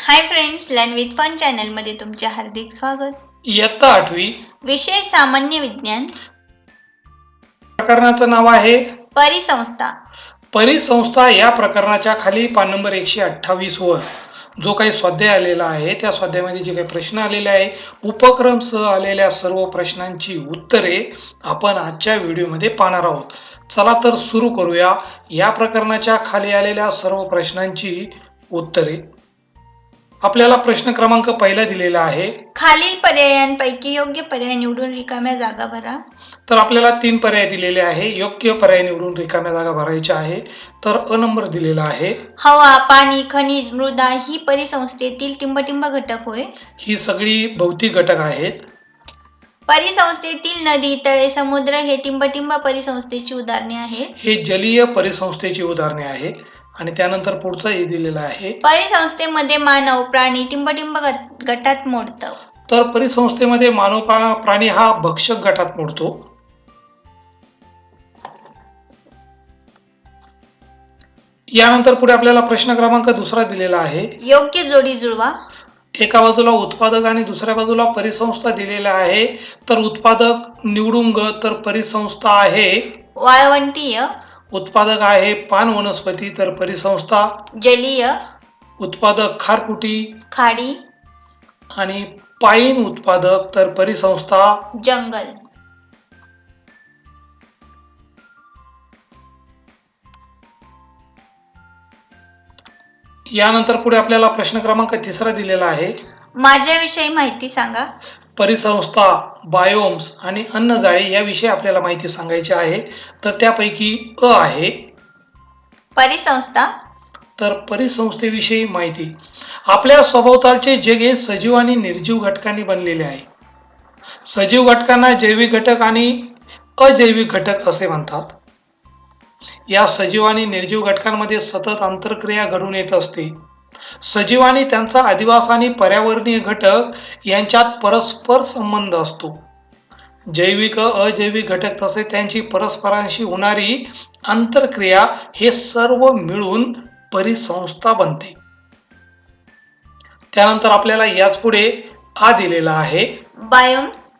Hi friends learn with fun चॅनलमध्ये तुमचे हार्दिक स्वागत. इयत्ता आठवी. विषय सामान्य विज्ञान. प्रकरणाचं नाव आहे परिसंस्था. परिसंस्था या प्रकरणाच्या खाली पान नंबर एकशे अठ्ठावीस वर जो काही स्वाध्याय आलेला आहे त्या स्वाध्यायामध्ये जे काही प्रश्न आलेले आहे उपक्रमसह आलेल्या सर्व प्रश्नांची उत्तरे आपण आजच्या व्हिडिओमध्ये पाहणार आहोत. चला तर सुरू करूया. या प्रकरणाच्या खाली आलेल्या सर्व प्रश्नांची उत्तरे. आपल्याला प्रश्न क्रमांक पहिला दिलेला आहे. खालील पर्यायांपैकी योग्य पर्याय निवडून रिकाम्या जागा भरा. तर आपल्याला तीन पर्याय दिलेले आहे. योग्य पर्याय निवडून रिकाम्या जागा भरायच्या आहे. तर अ नंबर दिलेला आहे. हवा पाणी खनिज मृदा ही परिसंस्थेतील टिंबटिंब घटक होय. ही सगळी भौतिक घटक आहेत. परिसंस्थेतील नदी तळे समुद्र हे टिंबटिंब परिसंस्थेची उदाहरणे आहेत. हे जलीय परिसंस्थेची उदाहरणे आहे आणि त्यानंतर पुढचं हे दिलेलं आहे. परिसंस्थेमध्ये मानव प्राणी टिंबटिंब गट- गटात मोडतं. तर परिसंस्थेमध्ये मानव पा- प्राणी हा भक्षक गटात मोडतो. यानंतर पुढे आपल्याला प्रश्न क्रमांक दुसरा दिलेला आहे. योग्य जोडी जुळवा. एका बाजूला उत्पादक आणि दुसऱ्या बाजूला परिसंस्था दिलेल्या आहे. तर उत्पादक निवडून ग तर परिसंस्था आहे. वाळवंटीय. उत्पादक आहे पान वनस्पती तर परिसंस्था जलीय उत्पादक खारकुटी खाडी आणि पाईन उत्पादक तर परिसंस्था जंगल. यानंतर पुढे आपल्याला प्रश्न क्रमांक तिसरा दिलेला आहे. माझ्याविषयी माहिती सांगा. परिसंस्था बायोम्स आणि अन्नजाळे याविषयी आपल्याला माहिती सांगायची आहे. तर त्यापैकी अ आहे. परिसंस्था. तर परिसंस्थेविषयी माहिती. आपल्या सभोवतालचे जग हे सजीव आणि निर्जीव घटकांनी बनलेले आहे. सजीव घटकांना जैविक घटक आणि अजैविक घटक असे म्हणतात. या सजीव आणि निर्जीव घटकांमध्ये सतत आंतरक्रिया घडून येत असते. सजीव आणि त्यांचा अधिवास आणि पर्यावरणीय घटक यांच्यात परस्पर संबंध असतो. जैविक अजैविक घटक तसे त्यांची परस्परांशी होणारी आंतरक्रिया हे सर्व मिळून परिसंस्था बनते. त्यानंतर आपल्याला याच पुढे आ दिलेला आहे. बायोम्स.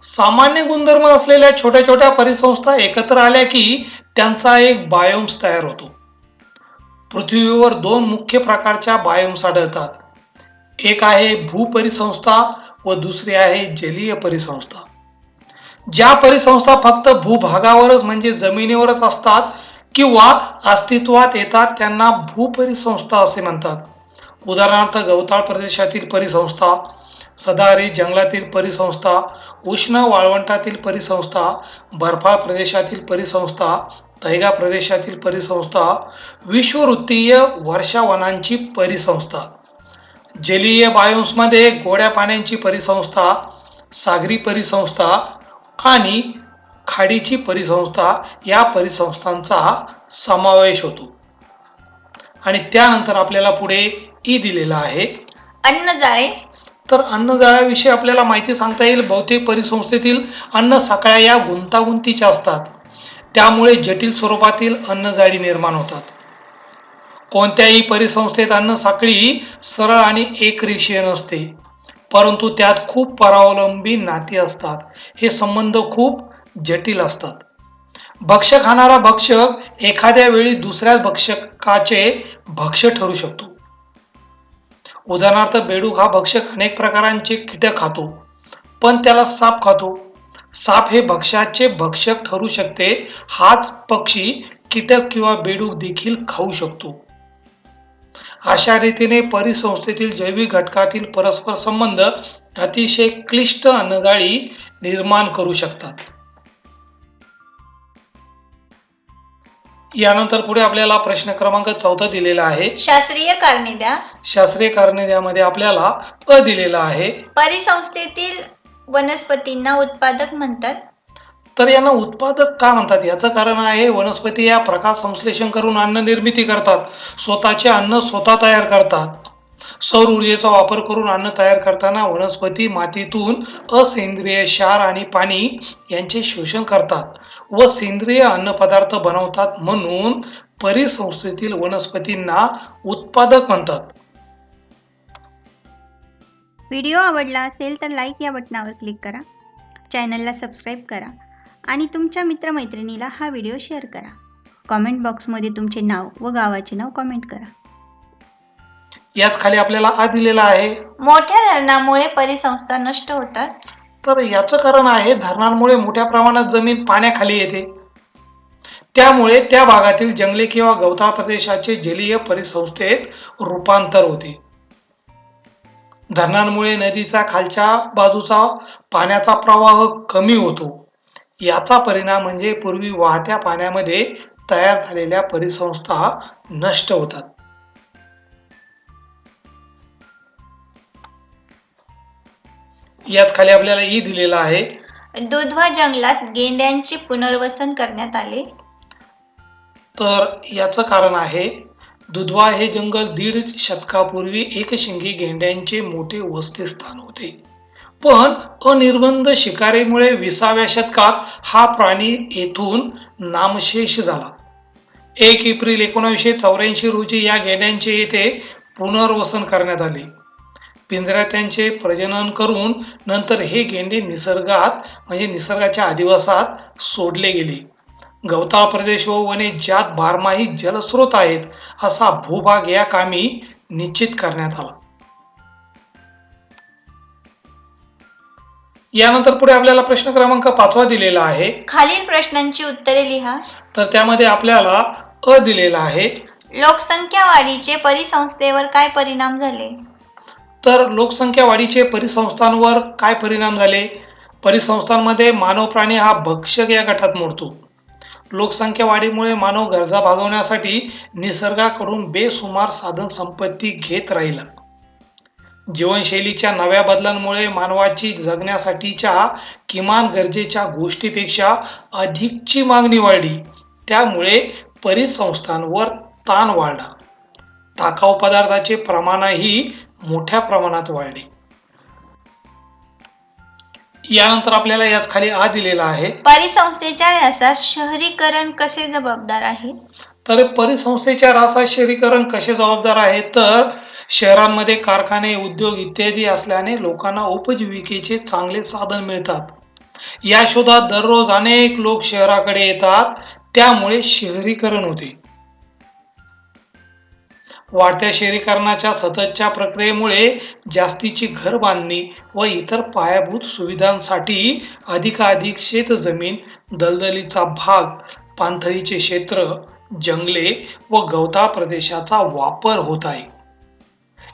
सामान्य गुणधर्म असलेल्या छोट्या छोट्या परिसंस्था एकत्र आल्या की त्यांचा एक बायोम्स तयार होतो. पृथ्वीवर दोन मुख्य प्रकारच्या बायोम्स आढळतात. एक आहे भूपरिसंस्था व दुसरी आहे जलीय परिसंस्था. ज्या परिसंस्था फक्त भूभागावरच म्हणजे जमिनीवरच असतात किंवा अस्तित्वात येतात त्यांना भूपरिसंस्था असे म्हणतात. उदाहरणार्थ गवताळ प्रदेशातील परिसंस्था सदाहरित जंगलातील परिसंस्था उष्ण वाळवंटातील परिसंस्था बर्फाळ प्रदेशातील परिसंस्था तैगा प्रदेशातील परिसंस्था विश्ववृत्तीय वर्षावनांची परिसंस्था जलीय बायोम्समध्ये गोड्या पाण्याची परिसंस्था सागरी परिसंस्था आणि खाडीची परिसंस्था या परिसंस्थांचा समावेश होतो. आणि त्यानंतर आपल्याला पुढे ई दिलेला आहे. अन्नजाळे. तर अन्नजाळ्याविषयी आपल्याला माहिती सांगता येईल. बहुतेक परिसंस्थेतील अन्न साखळ्या या गुंतागुंतीच्या असतात. त्यामुळे जटिल स्वरूपातील अन्नजाळी निर्माण होतात. कोणत्याही परिसंस्थेत अन्न साखळी सरळ आणि एकरेषीय नसते परंतु त्यात खूप परावलंबी नाती असतात. हे संबंध खूप जटिल असतात. भक्ष खाणारा भक्षक एखाद्या वेळी दुसऱ्या भक्षकाचे भक्ष्य ठरू शकतो. उदाहरणार्थ बेडूक हा भक्षक अनेक प्रकारांचे कीटक खातो पण त्याला साप खातो. साप हे भक्ष्याचे भक्षक ठरू शकते. हाच पक्षी कीटक किंवा बेडूक देखील खाऊ शकतो. अशा रीतीने परिसंस्थेतील जैविक घटकातील परस्पर संबंध अतिशय क्लिष्ट अन्नजाळी निर्माण करू शकतात. यानंतर पुढे आपल्याला प्रश्न क्रमांक चौथा दिलेला आहे. शास्त्रीय कारणे द्या शास्त्रीय कारणे यामध्ये आपल्याला अ दिलेला आहे. परिसंस्थेतील वनस्पतींना उत्पादक म्हणतात. तर यांना उत्पादक का म्हणतात? याचं कारण आहे वनस्पती या प्रकाश संश्लेषण करून अन्न निर्मिती करतात. स्वतःचे अन्न स्वतः तयार करतात. सौर ऊर्जेचा वापर करून अन्न तयार करताना वनस्पती मातीतून असेंद्रिय क्षार आणि पाणी यांचे शोषण करतात व सेंद्रिय अन्नपदार्थ बनवतात म्हणून परिसंस्थेतील वनस्पतींना उत्पादक म्हणतात. व्हिडिओ आवडला असेल तर लाईक या बटनावर क्लिक करा. चॅनलला सबस्क्राईब करा आणि तुमच्या मित्रमैत्रिणीला हा व्हिडिओ शेअर करा. कॉमेंट बॉक्समध्ये तुमचे नाव व गावाचे नाव कॉमेंट करा. याच खाली आपल्याला आ दिलेला आहे. मोठ्या धरणामुळे परिसंस्था नष्ट होतात. तर याचं कारण आहे धरणांमुळे मोठ्या प्रमाणात जमीन पाण्याखाली येते. त्यामुळे त्या भागातील जंगले किंवा गवताळ प्रदेशाचे जलीय परिसंस्थेत रूपांतर होते. धरणांमुळे नदीचा खालच्या बाजूचा पाण्याचा प्रवाह कमी होतो. याचा परिणाम म्हणजे पूर्वी वाहत्या पाण्यामध्ये तयार झालेल्या परिसंस्था नष्ट होतात. याच खाली आपल्याला ई दिलेला आहे. दुधवा जंगलात गेंड्यांचे पुनर्वसन करण्यात आले. तर याचं कारण आहे दुधवा हे जंगल दीड शतकापूर्वी एकशिंगी गेंड्यांचे मोठे वसतिस्थान होते. पण अनिर्बंध शिकारीमुळे विसाव्या शतकात हा प्राणी येथून नामशेष झाला. एक एप्रिल एकोणीसशे चौऱ्याऐंशी रोजी या गेंड्यांचे येथे पुनर्वसन करण्यात आले. पिंजऱ्यात त्यांचे प्रजनन करून नंतर हे गेंडे निसर्गात म्हणजे निसर्गाच्या अधिवासात सोडले गेले. गवताळ प्रदेश व वने ज्यात बारमाही जलस्रोत आहेत असा भूभाग या कामी निश्चित करण्यात आला. यानंतर पुढे आपल्याला प्रश्न क्रमांक पाचवा दिलेला आहे. खालील प्रश्नांची उत्तरे लिहा. तर त्यामध्ये आपल्याला अ दिलेला आहे. लोकसंख्या वाढीचे परिसंस्थेवर काय परिणाम झाले? तर लोकसंख्या वाढीचे परिसंस्थांवर काय परिणाम झाले? परिसंस्थांमध्ये मानव प्राणी हा भक्षक या गटात मोडतो. लोकसंख्या वाढीमुळे मानव गरजा भागवण्यासाठी निसर्गाकडून बेसुमार साधन संपत्ती घेत राहिला. जीवनशैलीच्या नव्या बदलांमुळे मानवाची जगण्यासाठीच्या किमान गरजेच्या गोष्टीपेक्षा अधिकची मागणी वाढली. त्यामुळे परिसंस्थांवर ताण वाढला. टाकाऊ पदार्थाचे प्रमाणही मोठ्या प्रमाणात वाढले. यानंतर आपल्याला याच खाली आ दिलेला आहे. परिसंस्थेच्या व्यासास शहरीकरण कसे जबाबदार आहे? तर परिसंस्थेच्या रासात शहरीकरण कसे जबाबदार आहे? तर शहरांमध्ये कारखाने उद्योग इत्यादी असल्याने लोकांना उपजीविकेचे चांगले साधन मिळतात. या शोधात दररोज अनेक लोक शहराकडे येतात. त्यामुळे शहरीकरण होते. वाढत्या शहरीकरणाच्या सततच्या प्रक्रियेमुळे जास्तीची घर बांधणी व इतर पायाभूत सुविधांसाठी अधिकाधिक शेतजमीन दलदलीचा भाग पाणथळीचे क्षेत्र जंगले व गवताळ प्रदेशाचा वापर होत आहे.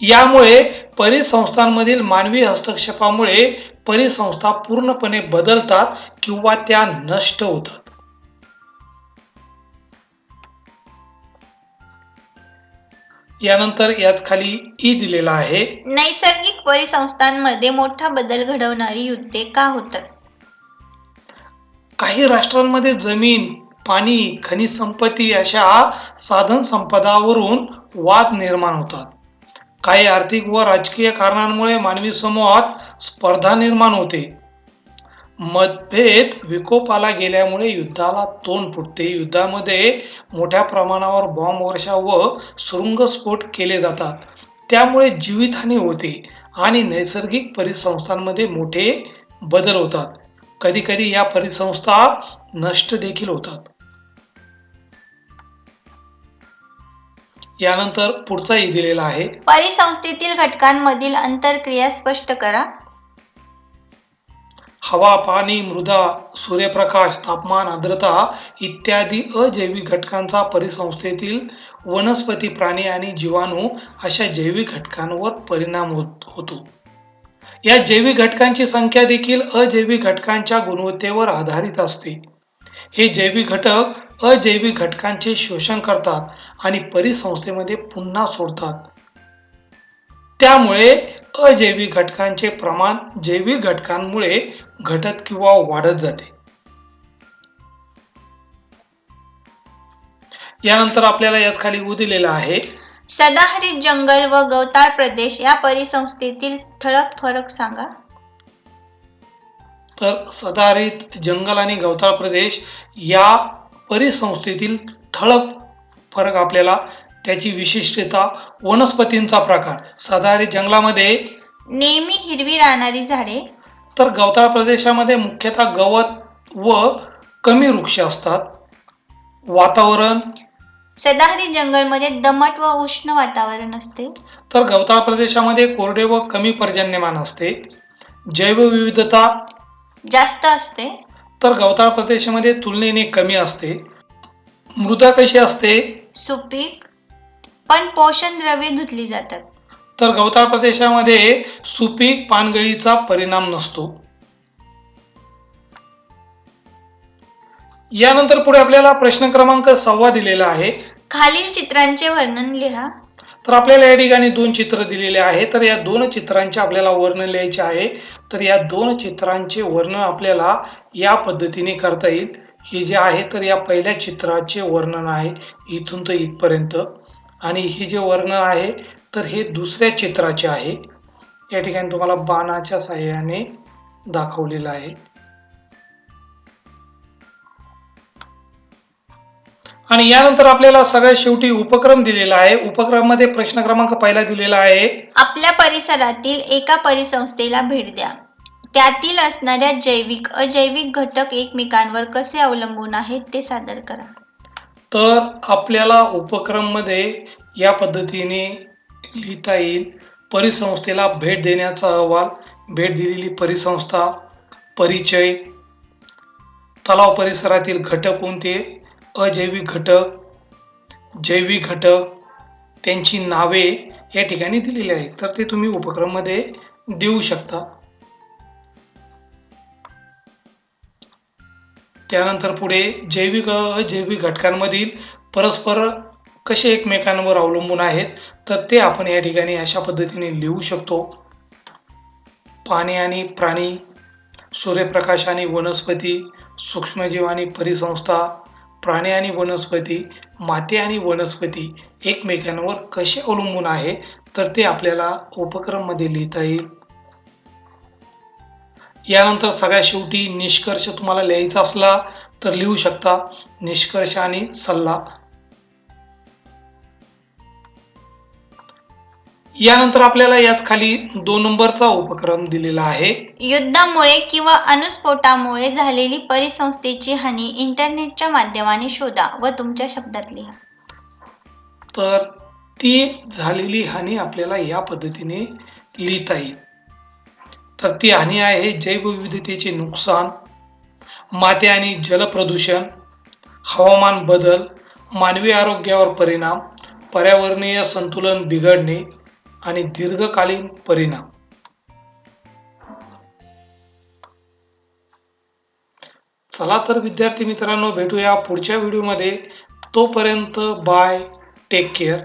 यामुळे परिसंस्थांमधील मानवी हस्तक्षेपामुळे परिसंस्था पूर्णपणे बदलतात किंवा त्या नष्ट होतात. यानंतर याच खाली ई दिलेला आहे. नैसर्गिक परिसंस्थांमध्ये मोठा बदल घडवणारी युद्धे का होतात? काही राष्ट्रांमध्ये जमीन पाणी खनिज संपत्ती अशा साधन संपदावरून वाद निर्माण होतात. काही आर्थिक व राजकीय कारणांमुळे मानवी समूहात स्पर्धा निर्माण होते. मतभेद विकोपाला गेल्यामुळे युद्धाला तोंड फुटते. युद्धामध्ये मोठ्या प्रमाणावर बॉम्ब वर्षा व सुरुंगस्फोट केले जातात. त्यामुळे जीवितहानी होते आणि नैसर्गिक परिसंस्थांमध्ये मोठे बदल होतात. कधी कधी या परिसंस्था नष्ट देखील होतात. यानंतर पुढचाही दिलेला आहे. परिसंस्थेतील घटकांमधील अंतरक्रिया स्पष्ट करा. हवा पाणी मृदा सूर्यप्रकाश तापमान आर्द्रता इत्यादी अजैविक घटकांचा परिसंस्थेतील वनस्पती प्राणी आणि जीवाणू अशा जैविक घटकांवर परिणाम होत होतो. या जैविक घटकांची संख्या देखील अजैविक घटकांच्या गुणवत्तेवर आधारित असते. हे जैविक घटक अजैविक घटकांचे शोषण करतात आणि परिसंस्थेमध्ये पुन्हा सोडतात. त्यामुळे अजैविक घटकांचे प्रमाण जैविक घटकांमुळे घटत किंवा वाढत जाते. यानंतर आपल्याला याच खाली उ दिलेला आहे. सदाहरित जंगल व गवताळ प्रदेश या परिसंस्थेतील ठळक फरक सांगा. तर सदाहरित जंगल आणि गवताळ प्रदेश या परिसंस्थेतील ठळक फरक आपल्याला त्याची विशिष्टता वनस्पतींचा प्रकार सदाहरित जंगलामध्ये नेहमी हिरवी राहणारी झाडे तर गवताळ प्रदेशामध्ये मुख्यतः गवत व कमी वृक्ष असतात. वातावरण? सदाहरित जंगलमध्ये दमट व उष्ण वातावरण असते. तर गवताळ प्रदेशामध्ये कोरडे व कमी पर्जन्यमान असते. जैवविविधता? जास्त असते. तर गवताळ प्रदेशामध्ये तुलनेने कमी असते. मृदा कशी असते? सुपीक पण पोषण द्रव्ये धुतली जातात. तर गवताळ प्रदेशामध्ये सुपीक पानगळीचा परिणाम नसतो. यानंतर पुढे आपल्याला प्रश्न क्रमांक सव्वा दिलेला आहे. खालील चित्रांचे वर्णन लिहा. तर आपल्याला या ठिकाणी दोन चित्र दिलेले आहे तर या दोन चित्रांचे आपल्याला वर्णन लिहायचे आहे. तर या दोन चित्रांचे वर्णन आपल्याला या पद्धतीने करता येईल. हे जे आहे तर या पहिल्या चित्राचे वर्णन आहे इथून तर इथपर्यंत. आणि हे जे वर्णन आहे तर हे दुसऱ्या चित्राचे आहे. या ठिकाणी तुम्हाला बाणाच्या साह्याने दाखवलेलं आहे. आणि यानंतर आपल्याला सगळ्यात शेवटी उपक्रम दिलेला आहे. उपक्रममध्ये प्रश्न क्रमांक पहिला दिलेला आहे. आपल्या परिसरातील एका परिसंस्थेला भेट द्या. त्यातील असणाऱ्या जैविक अजैविक घटक एकमेकांवर कसे अवलंबून आहेत ते सादर करा. तर आपल्याला उपक्रममध्ये या पद्धतीने लिहिता येईल. परिसंस्थेला भेट देण्याचा अहवाल भेट दिलेली परिसंस्था परिचय तलाव परिसरातील घटक कोणते? अजैविक घटक जैविक घटक त्यांची नावे या ठिकाणी दिलेली आहेत. तर ते तुम्ही उपक्रममध्ये देऊ शकता. त्यानंतर पुढे जैविक अजैविक घटकांमधील परस्पर कसे एकमेकांवर अवलंबून आहेत तर ते आपण या ठिकाणी अशा पद्धतीने लिहू शकतो. पाणी आणि प्राणी सूर्यप्रकाश आणि वनस्पती सूक्ष्मजीव आणि परिसंस्था प्राणी आणि वनस्पती माती आणि वनस्पती एकमेकांवर कसे अवलंबून आहे तर ते आपल्याला उपक्रममध्ये लिहिता येईल. यानंतर सगळ्यात शेवटी निष्कर्ष तुम्हाला लिहायचा असला तर लिहू शकता निष्कर्ष आणि सल्ला. यानंतर आपल्याला याच खाली दोन नंबरचा उपक्रम दिलेला आहे. युद्धामुळे किंवा अणुस्फोटामुळे झालेली परिसंस्थेची हानी इंटरनेटच्या माध्यमाने शोधा व तुमच्या शब्दात लिहा. तर ती झालेली हानी आपल्याला या पद्धतीने लिहिता येईल. तर ती हानी आहे जैवविविधतेचे नुकसान माती आणि जलप्रदूषण हवामान बदल मानवी आरोग्यावर परिणाम पर्यावरणीय संतुलन बिघडणे आणि दीर्घकालीन परिणाम. चला तर विद्यार्थी मित्रांनो भेटूया पुढच्या व्हिडिओमध्ये. तोपर्यंत बाय टेक केअर